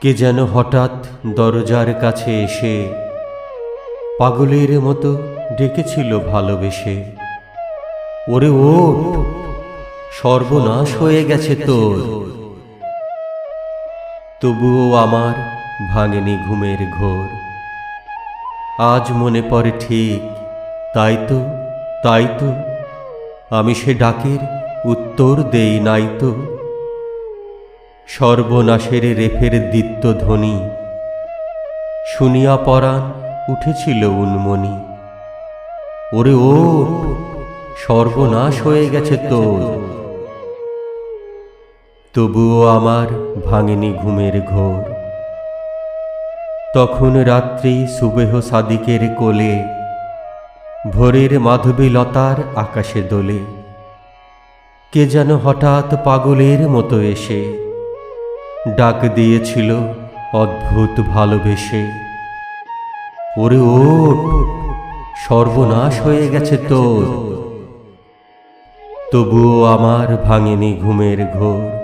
কে যেন হঠাৎ দরজার কাছে এসে পাগলের মতো ডেকেছিল ভালোবেসে। ওরে ও, সর্বনাশ হয়ে গেছে তোর। তবুও আমার ভাঙেনি ঘুমের ঘোর। আজ মনে পড়ে ঠিক, তাই তো তাই তো। আমি সে ডাকের উত্তর দেই নাই তো। সর্বনাশের রেফের দিত্য ধ্বনি। শুনিয়া পরাণ উঠেছিল উন্মনি। ওরে ও, সর্বনাশ হয়ে গেছে তোর। তবুও আমার ভাঙেনি ঘুমের ঘোর। তখন রাত্রি সুবেহ সাদিকের কোলে, ভোরের মাধবী লতার আকাশে দোলে। কে যেন হঠাৎ পাগলের মতো এসে ডাক দিয়েছিল অদ্ভুত ভালোবেসে। ওরে ওঠ সর্বনাশ হয়ে গেছে তোর। তবুও আমার ভাঙেনি ঘুমের ঘোর।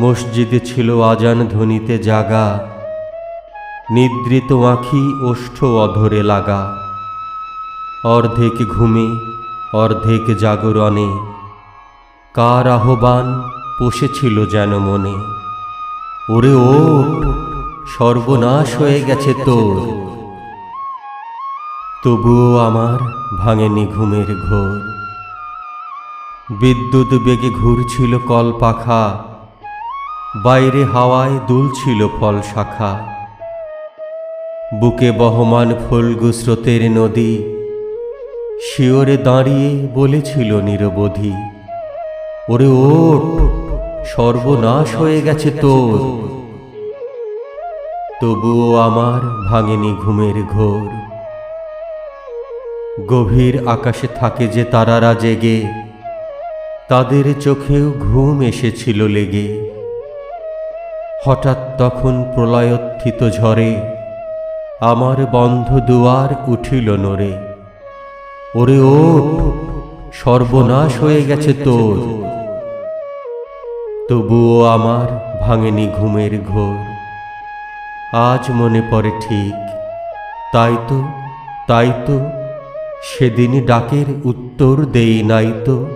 মসজিদে ছিল আজান ধ্বনিতে জাগা। নিদ্রিত আঁখি ওষ্ঠ অধরে লাগা। অর্ধেক ঘুমে, অর্ধেক জাগরণে। কার আহ্বান পোষেছিল যেন মনে। ওরে ও, সর্বনাশ হয়ে গেছে তোর। তবুও আমার ভাঙেনি ঘুমের ঘোর। বিদ্যুৎ বেগে ঘুরছিল কল পাখা। বাইরে হাওয়ায় দুলছিল ফল শাখা। বুকে বহমান ফলগু স্রোতের নদী। শিওরে দাঁড়িয়ে বলেছিল নিরবধি। ওরে ওঠ সর্বনাশ হয়ে গেছে তোর। তবুও আমার ভাঙেনি ঘুমের ঘোর। গভীর আকাশে থাকে যে তারারা জেগে, তাদের চোখেও ঘুম এসেছিল লেগে। হঠাৎ তখন প্রলয়োত্থিত ঝড়ে আমার বন্ধ দুয়ার উঠিল নড়ে। ওরে ও সর্বনাশ হয়ে গেছে তোর। তবুও আমার ভাঙেনি ঘুমের ঘোর। আজ মনে পড়ে ঠিক, তাই তো তাই তো, সেদিন ডাকের উত্তর দেই নাই তো।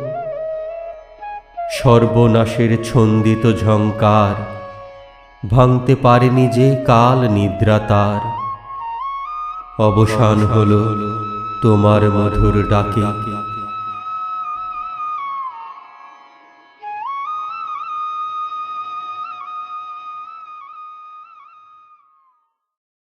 সর্বনাশের ছন্দিত ঝঙ্কার ভাঙতে পারেনি যে কাল নিদ্রা তার। অবসান হলো তোমার মধুর ডাকে।